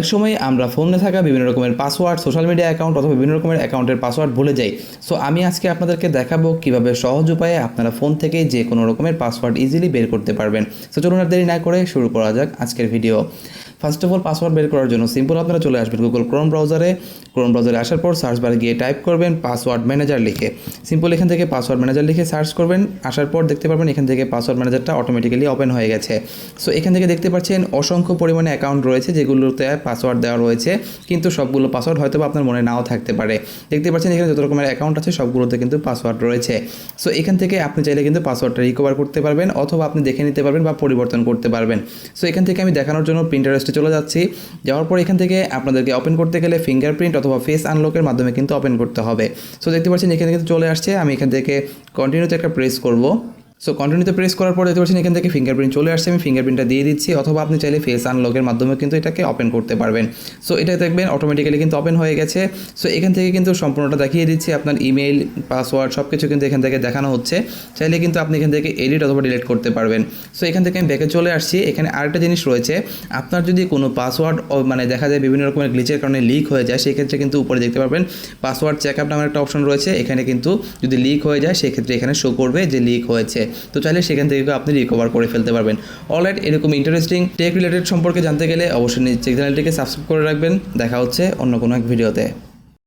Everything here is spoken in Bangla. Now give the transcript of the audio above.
এক সময় আমরা ফোনে থাকা বিভিন্ন রকমের পাসওয়ার্ড সোশ্যাল মিডিয়া অ্যাকাউন্ট অথবা বিভিন্ন রকমের অ্যাকাউন্টের পাসওয়ার্ড ভুলে যাই। সো আমি আজকে আপনাদেরকে দেখাবো কীভাবে সহজ উপায়ে আপনারা ফোন থেকে যে কোনো রকমের পাসওয়ার্ড ইজিলি বের করতে পারবেন। সো চলুন আর দেরি না করে শুরু করা যাক আজকের video first of all password বের করার জন্য সিম্পল আপনারা চলে আসবেন গুগল ক্রোম ব্রাউজারে ক্রোম ব্রাউজারে আসার পর সার্চ বারে গিয়ে টাইপ করবেন পাসওয়ার্ড ম্যানেজার লিখে। সিম্পল এখান থেকে পাসওয়ার্ড ম্যানেজার লিখে সার্চ করবেন। আসার পর দেখতে পারবেন এখান থেকে পাসওয়ার্ড ম্যানেজারটা অটোমেটিক্যালি ওপেন হয়ে গেছে। সো এখান থেকে দেখতে পাচ্ছেন অসংখ্য পরিমাণে অ্যাকাউন্ট রয়েছে যেগুলোতে পাসওয়ার্ড দেওয়া রয়েছে। কিন্তু সবগুলো পাসওয়ার্ড হয়তো আপনার মনে নাও থাকতে পারে। দেখতে পাচ্ছেন এখানে যত রকমের অ্যাকাউন্ট আছে সবগুলোতে কিন্তু পাসওয়ার্ড রয়েছে। সো এখান থেকে আপনি চাইলে কিন্তু পাসওয়ার্ডটা রিকভার করতে পারবেন অথবা আপনি দেখে নিতে পারবেন বা পরিবর্তন করতে পারবেন। সো এখান থেকে আমি দেখানোর জন্য প্রিন্টারেস্টে চলে যাচ্ছি। যাওয়ার পর এখান থেকে আপনাদেরকে ওপেন করতে গেলে ফিঙ্গারপ্রিন্ট অথবা ফেস আনলকের মাধ্যমে কিন্তু ওপেন করতে হবে। সো দেখতে পাচ্ছেন এখানে কিন্তু চলে আসছে। আমি এখান থেকে কন্টিনিউতে একটা প্রেস করব। সো কন্টিনিউতে প্রেস করার পর দেখতে পাচ্ছেন এখান থেকে ফিঙ্গারপ্রিন্ট চলে আসছে। আমি ফিঙ্গারপ্রিন্টটা দিয়ে দিচ্ছি, অথবা আপনি চাইলে ফেস আনলকের মাধ্যমে কিন্তু এটাকে ওপেন করতে পারবেন। সো এটা দেখবেন অটোমেটিক্যালি কিন্তু ওপেন হয়ে গেছে। সো এখান থেকে কিন্তু সম্পূর্ণটা দেখিয়ে দিচ্ছি, আপনার ইমেল পাসওয়ার্ড সব কিছু কিন্তু এখান থেকে দেখানো হচ্ছে। চাইলে কিন্তু আপনি এখান থেকে এডিট অথবা ডিলিট করতে পারবেন। সো এখান থেকে আমি ব্যাকে চলে আসছি। এখানে আরেকটা জিনিস রয়েছে, আপনার যদি কোনো পাসওয়ার্ড মানে দেখা যায় বিভিন্ন রকমের গ্লিচের কারণে লিক হয়ে যায়, সেক্ষেত্রে কিন্তু উপরে দেখতে পারবেন পাসওয়ার্ড চেক আপ নামের একটা অপশন রয়েছে। এখানে কিন্তু যদি লিক হয়ে যায়, সেক্ষেত্রে এখানে শো করবে যে লিক হয়েছে। তো চাইলে সেখান থেকে আপনি রিকভার করে ফেলতে পারবেন। অলরাইট এরকম ইন্টারেস্টিং টেক রিলেটেড সম্পর্কে জানতে গেলে অবশ্যই নিজের চ্যানেলটিকে সাবস্ক্রাইব করে রাখবেন। দেখা হচ্ছে অন্য কোনো এক ভিডিওতে